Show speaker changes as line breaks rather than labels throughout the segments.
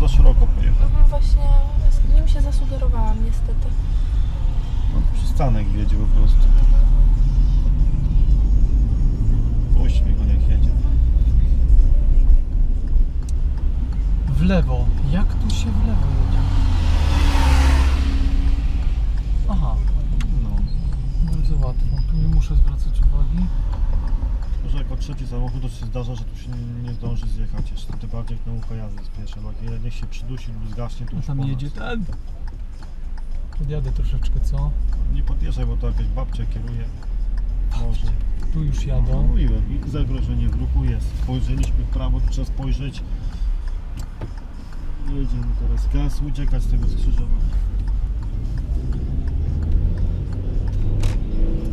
tam za szeroko pojechał.
Mhm, właśnie z nim się zasugerowałam niestety.
No, przystanek wiedzie po prostu. Puść mi go, niech jedzie.
W lewo. Jak tu się w lewo jedzie? Aha,
No.
bardzo łatwo. Tu nie muszę zwracać uwagi.
Jako trzeci samochód to się zdarza, że tu się nie zdąży zjechać jeszcze. Tym bardziej jak nauka jazdy bo jak niech się przydusi lub zgaśnie, to
A
już
tam
po nas.
jedzie ten. Podjadę troszeczkę, co?
Nie podjeżdżaj, bo to jakaś babcia kieruje. Może.
Tu już
No,
jadą.
mówiłem, i zagrożenie w ruchu jest. Spojrzeliśmy w prawo, trzeba spojrzeć. Jedziemy teraz gaz, uciekać z tego skrzyżowania.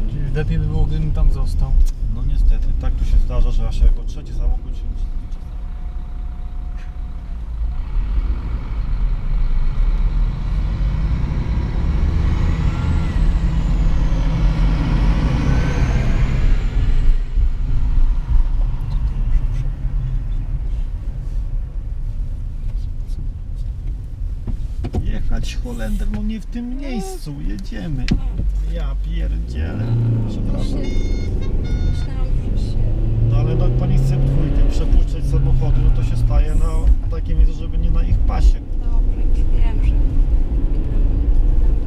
Czyli lepiej by było, gdybym tam został.
No niestety, tak tu się zdarza, że aż jako trzeci samochód się Jechać Holender, no nie w tym miejscu, jedziemy. Ja pierdzielę. Przepraszam.
Myślałam.
No ale no, pani chce dwójkę przepuszczać samochody, no to się staje na takie miejsce, żeby nie na ich pasie.
Dobrze, już wiem, że powinnam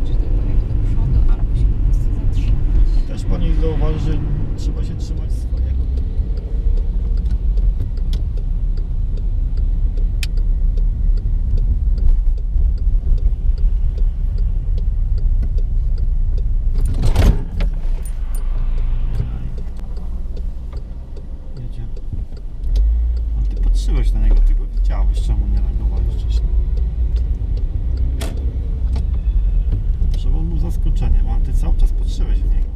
czy to pojechać do przodu, albo się po prostu zatrzymać.
Też pani zauważy, że trzeba się trzymać swojego. Jedziemy. A ty patrzyłeś na niego, ty go widziałeś, czemu nie reagowałeś wcześniej? Żeby on był zaskoczeniem, ale ty cały czas patrzyłeś w niego.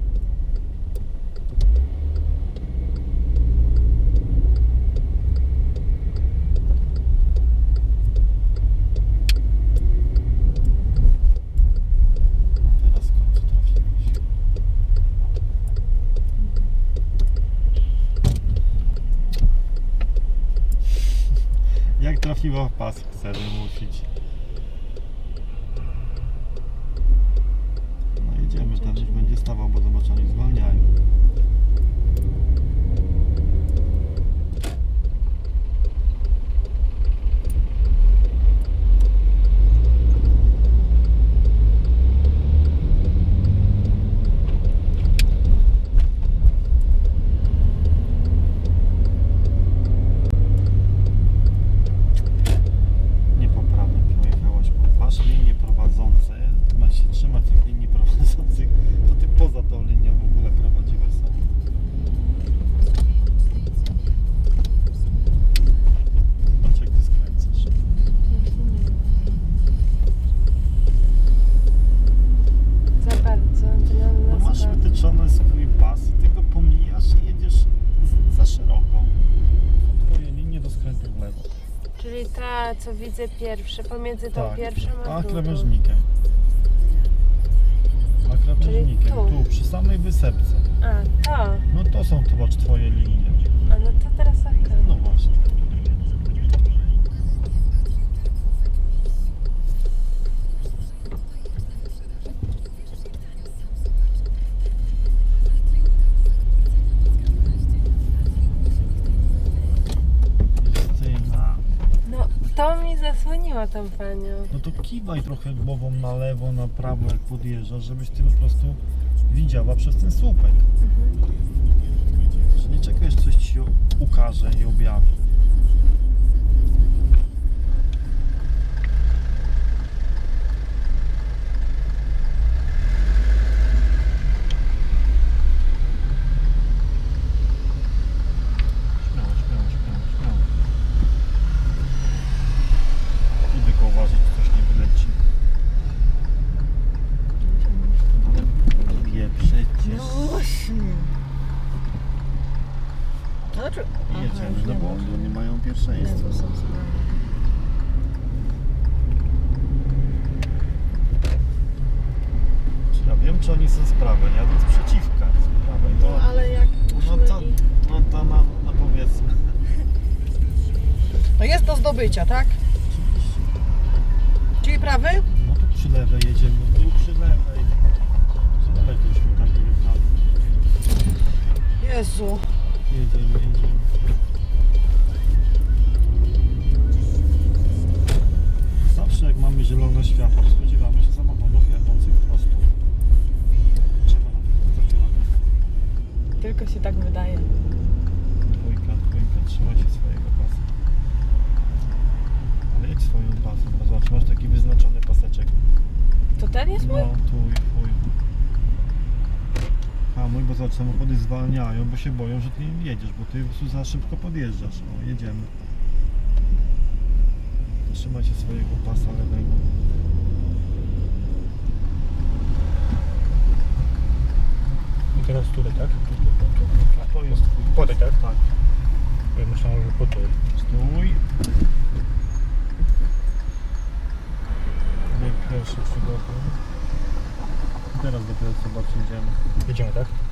No teraz w końcu trafiłeś. Trafiła w pas, chcę wymusić. No jedziemy, ten już będzie stawał, bo zobacz, oni zwalniają. Niepoprawnie pojechałaś, bo masz linie prowadzące, masz się trzymać tych linii prowadzących, to ty poza tą linią w ogóle prowadziłeś samochód. Patrz jak ty skręcasz.
Za bardzo, to
No
na
masz
nas
wytyczony swój pas, ty go pomijasz i jedziesz z- za szeroko. Twoje linie do skrętu w lewo.
Co widzę pierwsze, pomiędzy tą
Tak,
pierwszą a
a
drugą.
krawężnikiem. A krawężnikiem,
tu.
tu, przy samej wysepce.
A, to.
No to są chyba twoje linie.
A no to teraz okej.
No właśnie.
To mi zasłoniło tą panią.
No to kiwaj trochę głową na lewo, na prawo jak podjeżdżasz, żebyś ty po prostu widziała przez ten słupek. Że nie czekaj, aż coś ci się ukaże i objawi. przecież. No
właśnie. No
Dlaczego? Jedziemy do błądu, nie mają pierwszeństwa.
Nie, to są.
Ja wiem, czy oni są z prawej, jadą z przeciwka. Z prawej,
no,
no
ale jak
no to, no to na, na powiedzmy.
No jest do zdobycia, tak?
Oczywiście. Czyli prawy? No to przy lewej jedziemy.
Jezu.
Jedziemy, jedziemy. Zawsze jak mamy zielone światło, spodziewamy się samochodów jadących prosto. Trzeba na to.
Tylko się tak wydaje.
Dwójka, dwójka, trzymaj się swojego pasa. Ale jedź swoim pasem, bo zobacz, masz taki wyznaczony paseczek.
To ten jest
No,
mój?
tu i chuj. Hamuj, bo zobacz, samochody zwalniają, bo się boją, że ty im jedziesz, bo ty po prostu za szybko podjeżdżasz. O, jedziemy. Trzymaj się swojego pasa lewego.
I teraz tutaj, tak?
A to jest twój.
Podaj, tak?
Tak.
Ja myślałem, że podaj.
Stój. Nie pierwszy przygotuj. Teraz dopiero zobaczymy.
Jedziemy, tak?